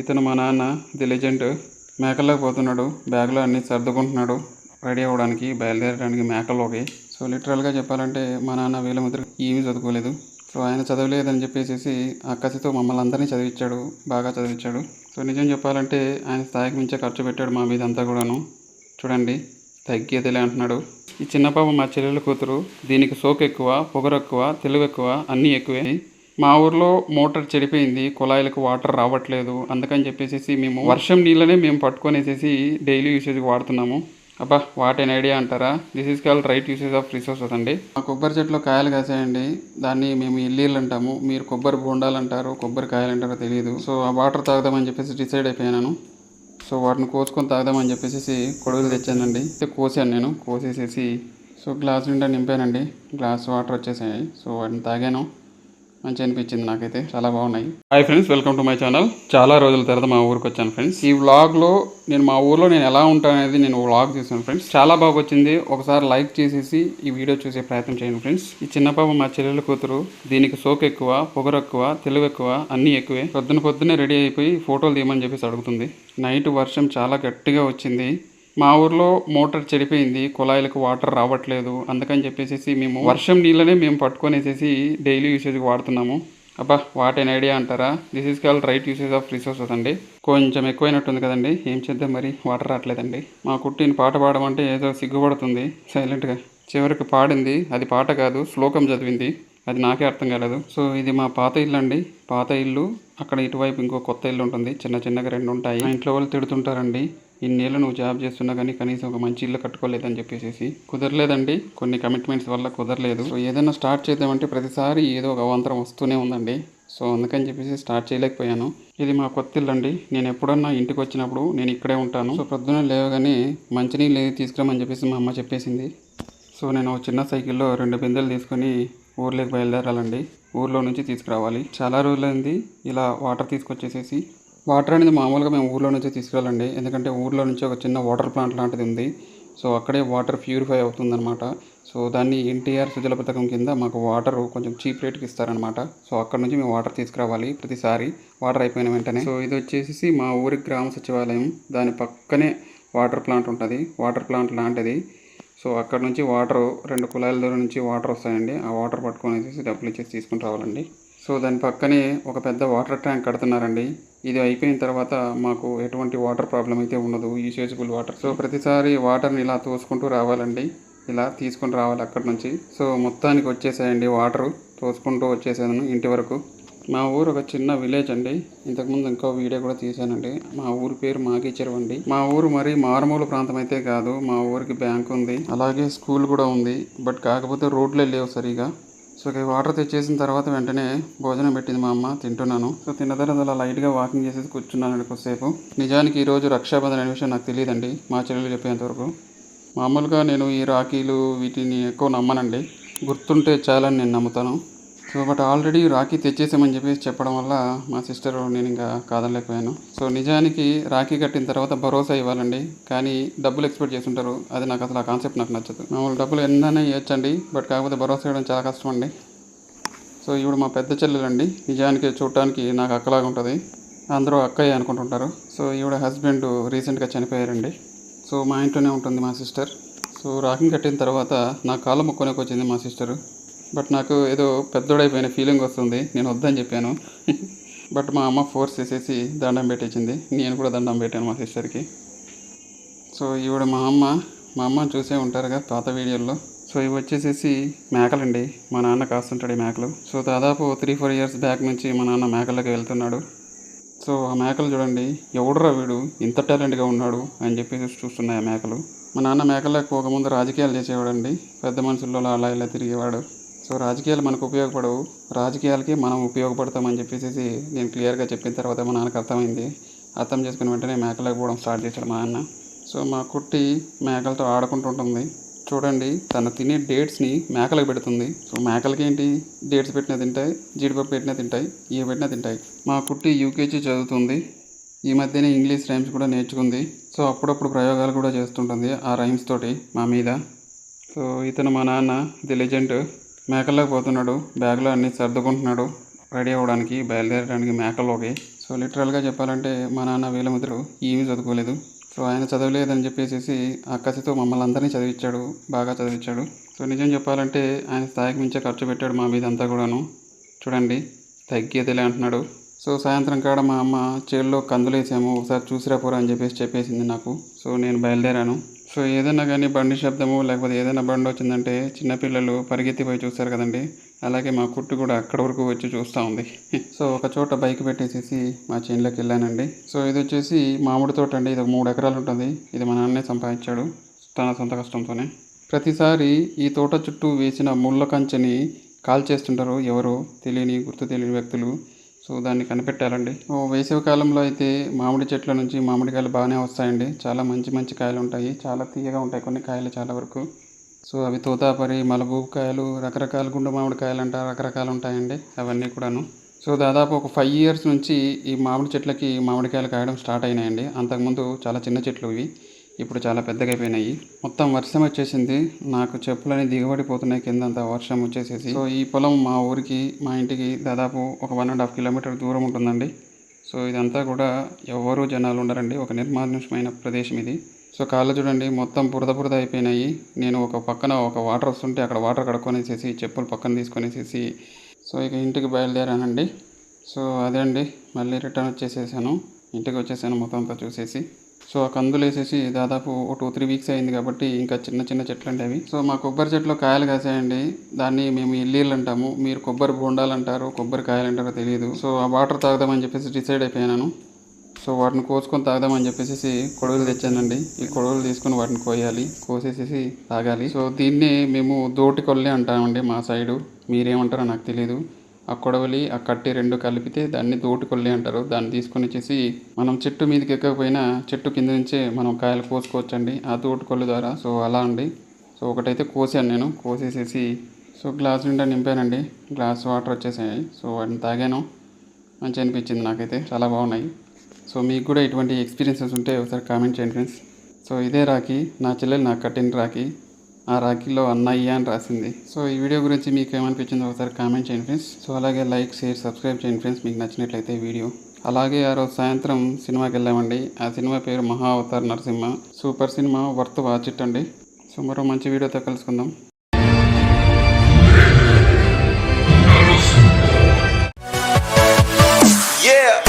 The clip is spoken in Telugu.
ఇతను మా నాన్న ది లెజెండ్ మేకల్లోకి పోతున్నాడు బ్యాగ్లో అన్ని సర్దుకుంటున్నాడు రెడీ అవ్వడానికి బయలుదేరడానికి మేకల్లోకి. సో లిటరల్గా చెప్పాలంటే మా నాన్న వీళ్ళ ముద్ర ఏమీ చదువుకోలేదు. సో ఆయన చదవలేదని చెప్పేసి ఆ కసితో మమ్మల్ని అందరినీ చదివించాడు బాగా చదివించాడు సో నిజం చెప్పాలంటే ఆయన స్థాయికి మించే ఖర్చు పెట్టాడు మా మీద అంతా కూడాను. చూడండి తగ్గేదిలే అంటున్నాడు. ఈ చిన్న పాప మా చెల్లెల కూతురు దీనికి సోకు ఎక్కువ పొగరు ఎక్కువ తెలివి ఎక్కువ అన్నీ ఎక్కువే. మా ఊర్లో మోటార్ చెడిపోయింది కుళాయిలకు వాటర్ రావట్లేదు అందుకని చెప్పేసి మేము వర్షం నీళ్ళనే మేము పట్టుకొనేసేసి డైలీ యూసేజ్కి వాడుతున్నాము. అబ్బా వాట్ ఎన్ ఐడియా అంటారా? This is call right usage of resources అండి. మా కొబ్బరి చెట్లో కాయలు కాసాయండి. దాన్ని మేము ఇల్లీళ్ళు అంటాము మీరు కొబ్బరి బొండాలు అంటారు కొబ్బరి కాయలు అంటారో తెలియదు సో ఆ వాటర్ తాగుదామని చెప్పేసి డిసైడ్ అయిపోయాను. సో వాటిని కోసుకొని తాగుదామని చెప్పేసి కొడుకులు తెచ్చానండి. అయితే కోసాను నేను. కోసేసేసి సో గ్లాస్ నిండా నింపానండి. గ్లాస్ వాటర్ వచ్చేసాయి. సో వాటిని తాగాను. మంచి అనిపించింది నాకైతే. చాలా బాగున్నాయి. Hi friends welcome to my channel చాలా రోజుల తర్వాత మా ఊరికి వచ్చాను ఫ్రెండ్స్ ఈ వ్లాగ్లో నేను మా ఊర్లో నేను ఎలా ఉంటాను అనేది నేను వ్లాగ్ చేశాను ఫ్రెండ్స్ చాలా బాగా వచ్చింది. ఒకసారి లైక్ చేసేసి ఈ వీడియో చూసే ప్రయత్నం చేయండి ఫ్రెండ్స్ ఈ చిన్న పాప మా చెల్లెల కూతురు దీనికి సోకు ఎక్కువ పొగరు ఎక్కువ తెలివి ఎక్కువ అన్నీ ఎక్కువే. పొద్దున పొద్దున్నే రెడీ అయిపోయి ఫోటోలు తీయమని చెప్పేసి అడుగుతుంది. నైట్ వర్షం చాలా గట్టిగా వచ్చింది. మా ఊర్లో మోటార్ చెడిపోయింది కుళాయిలకు వాటర్ రావట్లేదు అందుకని చెప్పేసి మేము వర్షం నీళ్ళనే మేము పట్టుకొనేసేసి డైలీ యూసేజ్కి వాడుతున్నాము. అబ్బా వాట్ ఎన్ ఐడియా అంటారా? This is call right usage of resources అండి. కొంచెం ఎక్కువైనట్టుంది కదండి. ఏం చేద్దాం మరి? వాటర్ రావట్లేదండి. మా కుట్టిని పాట పాడమంటే ఏదో సిగ్గుపడుతుంది. సైలెంట్గా చివరికి పాడింది. అది పాట కాదు శ్లోకం చదివింది. అది నాకే అర్థం కాలేదు. సో ఇది మా పాత ఇల్లు అండి పాత ఇల్లు. అక్కడ ఇటువైపు ఇంకో కొత్త ఇల్లు ఉంటుంది. చిన్న చిన్నగా రెండు ఉంటాయి మా ఇంట్లో వాళ్ళు తిడుతుంటారండి. ఇన్నేళ్ళు నువ్వు జాబ్ చేస్తున్నా కానీ కనీసం ఒక మంచి ఇల్లు కట్టుకోలేదని చెప్పేసి కుదరలేదండి. కొన్ని కమిట్మెంట్స్ వల్ల కుదరలేదు. సో ఏదైనా స్టార్ట్ చేద్దామంటే ప్రతిసారి ఏదో ఒక అవాంతరం వస్తూనే ఉందండి. సో అందుకని చెప్పేసి స్టార్ట్ చేయలేకపోయాను. ఇది మా కొత్త ఇల్లు అండి. నేను ఎప్పుడన్నా ఇంటికి వచ్చినప్పుడు నేను ఇక్కడే ఉంటాను. సో ప్రొద్దున లేవగానే మంచినీళ్ళు ఏది తీసుకురామని చెప్పేసి మా అమ్మ చెప్పేసింది. సో నేను ఒక చిన్న సైకిల్లో రెండు బిందెలు తీసుకొని ఊర్లోకి బయలుదేరాలండి. ఊర్లో నుంచి తీసుకురావాలి. చాలా రోజులైంది ఇలా వాటర్ తీసుకొచ్చేసేసి. వాటర్ అనేది మామూలుగా మేము ఊర్లో నుంచి తీసుకురావాలండి ఎందుకంటే ఊర్లో నుంచి ఒక చిన్న వాటర్ ప్లాంట్ లాంటిది ఉంది. సో అక్కడే వాటర్ ప్యూరిఫై అవుతుందన్నమాట. సో దాన్ని ఎన్టీఆర్ సుజల పథకం కింద మాకు వాటర్ కొంచెం చీప్ రేట్కి ఇస్తారనమాట సో అక్కడ నుంచి మేము వాటర్ తీసుకురావాలి ప్రతిసారి. వాటర్ అయిపోయిన వెంటనే. సో ఇది వచ్చేసి మా ఊరి గ్రామ సచివాలయం. దాని పక్కనే వాటర్ ప్లాంట్ ఉంటుంది. వాటర్ ప్లాంట్ లాంటిది. సో అక్కడ నుంచి వాటర్ రెండు కుళాయిల దూరం నుంచి వాటర్ వస్తాయండి. ఆ వాటర్ పట్టుకొని వచ్చేసి డబ్బులు ఇచ్చేసి తీసుకుని రావాలండి. సో దాని పక్కనే ఒక పెద్ద వాటర్ ట్యాంక్ కడుతున్నారండి. ఇది అయిపోయిన తర్వాత మాకు ఎటువంటి వాటర్ ప్రాబ్లం అయితే ఉండదు యూసేజబుల్ వాటర్. సో ప్రతిసారి వాటర్ని ఇలా తోసుకుంటూ రావాలండి. ఇలా తీసుకొని రావాలి అక్కడ నుంచి. సో మొత్తానికి వచ్చేసాయండి వాటర్. తోసుకుంటూ వచ్చేసాను ఇంటి వరకు. మా ఊరు ఒక చిన్న విలేజ్ అండి. ఇంతకుముందు ఇంకో వీడియో కూడా తీశానండి. మా ఊరి పేరు మాగిచెరువు అండి. మా ఊరు మరి మారుమూల ప్రాంతం అయితే కాదు. మా ఊరికి బ్యాంక్ ఉంది. అలాగే స్కూల్ కూడా ఉంది. బట్ కాకపోతే రోడ్లే లేవు సరిగా. సో ఇక వాటర్ తెచ్చేసిన తర్వాత వెంటనే భోజనం పెట్టింది మా అమ్మ తింటున్నాను. సో తిన్న తర్వాత అలా లైట్గా వాకింగ్ చేసేసి కూర్చున్నానండి కొద్దిసేపు. నిజానికి ఈరోజు రక్షాబంధన్ అనే విషయం నాకు తెలియదండి మా చెల్లెలు చెప్పేంతవరకు మామూలుగా నేను ఈ రాఖీలు వీటిని ఎక్కువ నమ్మనండి. గుర్తుంటే చాలని నేను నమ్ముతాను. సో బట్ ఆల్రెడీ రాఖీ తెచ్చేసామని చెప్పేసి చెప్పడం వల్ల మా సిస్టర్ నేను ఇంకా కాదనలేకపోయాను. సో నిజానికి రాఖీ కట్టిన తర్వాత భరోసా ఇవ్వాలండి. కానీ డబ్బులు ఎక్స్పెక్ట్ చేస్తుంటారు. అది నాకు అసలు ఆ కాన్సెప్ట్ నాకు నచ్చదు. మామూలు డబ్బులు ఎంతనే ఇవ్వచ్చండి. బట్ కాకపోతే భరోసా ఇవ్వడం చాలా కష్టం అండి సో ఇప్పుడు మా పెద్ద చెల్లెలండి. నిజానికి చూడటానికి నాకు అక్కలాగా ఉంటుంది. అందరూ అక్కయ్య అనుకుంటుంటారు. సో ఈవిడ హస్బెండ్ రీసెంట్గా చనిపోయారండి. సో మా ఇంట్లోనే ఉంటుంది మా సిస్టర్ సో రాకింగ్ కట్టిన తర్వాత నా కాళ్ళ ముక్కొనేకి వచ్చింది మా సిస్టరు బట్ నాకు ఏదో పెద్దోడైపోయిన ఫీలింగ్ వస్తుంది. నేను వద్దని చెప్పాను. బట్ మా అమ్మ ఫోర్స్ చేసేసి దండం పెట్టించింది నేను కూడా దండం పెట్టాను మా సిస్టర్కి సో ఈవిడ మా అమ్మ మా అమ్మ చూసే ఉంటారుగా పాత వీడియోల్లో. సో ఇవి వచ్చేసేసి మేకలండి. మా నాన్న కాస్తుంటాడు ఈ మేకలు. సో దాదాపు త్రీ ఫోర్ ఇయర్స్ బ్యాక్ నుంచి మా నాన్న మేకలకి వెళ్తున్నాడు. సో ఆ మేకలు చూడండి. ఎవడురా వీడు? ఇంత టాలెంట్గా ఉన్నాడు అని చెప్పేసి చూస్తున్నాయి ఆ మేకలు. మా నాన్న మేకలకు పోకముందు రాజకీయాలు చేసేవాడండి. పెద్ద మనుషుల్లో అలా ఇలా తిరిగేవాడు. సో రాజకీయాలు మనకు ఉపయోగపడవు. రాజకీయాలకి మనం ఉపయోగపడతామని చెప్పేసి నేను క్లియర్గా చెప్పిన తర్వాత మా నాన్నకు అర్థమైంది. అర్థం చేసుకుని వెంటనే మేకలకు పోవడం స్టార్ట్ చేశాడు మా అన్న. సో మా కుట్టి మేకలతో ఆడుకుంటుంటుంది. చూడండి తను తినే డేట్స్ని మేకలకు పెడుతుంది. సో మేకలకి ఏంటి? డేట్స్ పెట్టినా తింటాయి జీడిపప్పు పెట్టినా తింటాయి ఏ పెట్టినా తింటాయి. మా కుట్టి యూకేజీ చదువుతుంది. ఈ మధ్యనే ఇంగ్లీష్ రైమ్స్ కూడా నేర్చుకుంది. సో అప్పుడప్పుడు ప్రయోగాలు కూడా చేస్తుంటుంది ఆ రైమ్స్ తోటి మా మీద. సో ఇతను మా నాన్న ది లెజెండ్. మేకల్లోకి పోతున్నాడు. బ్యాగ్లో అన్ని సర్దుకుంటున్నాడు. రెడీ అవ్వడానికి బయలుదేరడానికి మేకల్లోకి. సో లిటరల్గా చెప్పాలంటే మా నాన్న వీళ్ళమిద్దరు ఏమీ చదువుకోలేదు. సో ఆయన చదవలేదని చెప్పేసి ఆ కసితో మమ్మల్ని అందరినీ చదివించాడు బాగా చదివించాడు సో నిజం చెప్పాలంటే ఆయన స్థాయికి మించే ఖర్చు పెట్టాడు మా మీద అంతా కూడాను. చూడండి తగ్గేదిలే అంటున్నాడు. సో సాయంత్రం కాడ మా అమ్మ చేల్లో కందులేసాము. ఒకసారి చూసిరా పోరా అని చెప్పేసి చెప్పేసింది నాకు. సో నేను బయలుదేరాను. సో ఏదైనా కానీ బండి శబ్దము లేకపోతే ఏదైనా బండి వచ్చిందంటే చిన్నపిల్లలు పరిగెత్తిపోయి చూస్తారు కదండి. అలాగే మా కుట్టు కూడా అక్కడ వరకు వచ్చి చూస్తూ ఉంది. సో ఒక చోట బైక్ పెట్టేసేసి మా చేనులోకి వెళ్ళానండి. సో ఇది వచ్చేసి మామిడి తోట అండి. ఇది ఒక మూడు ఎకరాలు ఉంటుంది. ఇది మా నాన్నే సంపాదించాడు తన సొంత కష్టంతోనే. ప్రతిసారి ఈ తోట చుట్టూ వేసిన ముళ్ళ కంచెని కాల్ చేస్తుంటారు ఎవరో తెలియని గుర్తు తెలియని వ్యక్తులు. సో దాన్ని కనిపెట్టాలండి. వేసవి కాలంలో అయితే మామిడి చెట్ల నుంచి మామిడికాయలు బాగానే వస్తాయండి. చాలా మంచి మంచి కాయలు ఉంటాయి. చాలా తీయగా ఉంటాయి కొన్ని కాయలు చాలా వరకు. సో అవి తోతాపరి మలబూబు కాయలు రకరకాల గుండు మామిడికాయలు అంట రకరకాలు ఉంటాయండి అవన్నీ కూడాను. సో దాదాపు ఒక ఫైవ్ ఇయర్స్ నుంచి ఈ మామిడి చెట్లకి మామిడికాయలు కాయడం స్టార్ట్ అయినాయండి. అంతకుముందు చాలా చిన్న చెట్లు ఇవి. ఇప్పుడు చాలా పెద్దగా అయిపోయినాయి మొత్తం వర్షం వచ్చేసింది. నాకు చెప్పులని దిగబడిపోతున్నాయి కింద అంతా వర్షం వచ్చేసేసి. సో ఈ పొలం మా ఊరికి మా ఇంటికి దాదాపు ఒక వన్ అండ్ హాఫ్ కిలోమీటర్ దూరం ఉంటుందండి. సో ఇదంతా కూడా ఎవరు జనాలు ఉండరండి. ఒక నిర్మానుష్యమైన ప్రదేశం ఇది. సో కాళ్ళు చూడండి మొత్తం బురద బురద అయిపోయినాయి. నేను ఒక పక్కన ఒక వాటర్ వస్తుంటే అక్కడ వాటర్ కడుక్కొనేసేసి చెప్పులు పక్కన తీసుకొనేసేసి సో ఇక ఇంటికి బయలుదేరానండి. సో అదే అండి. మళ్ళీ రిటర్న్ వచ్చేసేసాను. ఇంటికి వచ్చేసాను మొత్తం అంతా చూసేసి. సో ఆ కందులు వేసేసి దాదాపు ఒక టూ త్రీ వీక్స్ అయింది కాబట్టి ఇంకా చిన్న చిన్న చెట్లు అండి అవి. సో మా కొబ్బరి చెట్లో కాయలు కాసాయండి. దాన్ని మేము ఇల్లీలు అంటాము. మీరు కొబ్బరి బొండాలు అంటారు కొబ్బరి కాయలు అంటారో తెలియదు సో ఆ వాటర్ తాగుదామని చెప్పేసి డిసైడ్ అయిపోయాను సో వాటిని కోసుకొని తాగుదామని చెప్పేసి కొడవలు తెచ్చానండి. ఈ కొడవలు తీసుకొని వాటిని కోయాలి. కోసేసేసి తాగాలి. సో దీన్ని మేము దోటి కొల్లే అంటామండి మా సైడు. మీరేమంటారో నాకు తెలియదు ఆ కొడవలి ఆ కట్టి రెండు కలిపితే దాన్ని దోటి కొల్లి అంటారు. దాన్ని తీసుకొని వచ్చేసి మనం చెట్టు మీదకి ఎక్కకపోయినా చెట్టు కింద నుంచే మనం కాయలు కోసుకోవచ్చండి. ఆ దోటికొల్లు ద్వారా. సో అలా అండి. సో ఒకటైతే కోసాను నేను. కోసేసేసి సో గ్లాస్ నిండా నింపానండి. గ్లాస్ వాటర్ వచ్చేసాయి. సో వాటిని తాగాను. మంచి అనిపించింది నాకైతే. చాలా బాగున్నాయి. సో మీకు కూడా ఇటువంటి ఎక్స్పీరియన్సెస్ ఉంటే ఒకసారి కామెంట్ చేయండి ఫ్రెండ్స్. సో ఇదే రాఖీ. నా చెల్లెలు నాకు కట్టిన రాఖీ. ఆ రాఖీలో అన్నయ్య అని రాసింది. సో ఈ వీడియో గురించి మీకు ఏమనిపించింది ఒకసారి కామెంట్ చేయండి ఫ్రెండ్స్. సో అలాగే లైక్ షేర్ సబ్స్క్రైబ్ చేయండి ఫ్రెండ్స్. మీకు నచ్చినట్లయితే వీడియో. అలాగే ఆ రోజు సాయంత్రం సినిమాకి వెళ్ళామండి. ఆ సినిమా పేరు Maha Avatar Narasimha. Super cinema worth watch it అండి. సో మరో మంచి వీడియోతో కలుసుకుందాం. Yeah!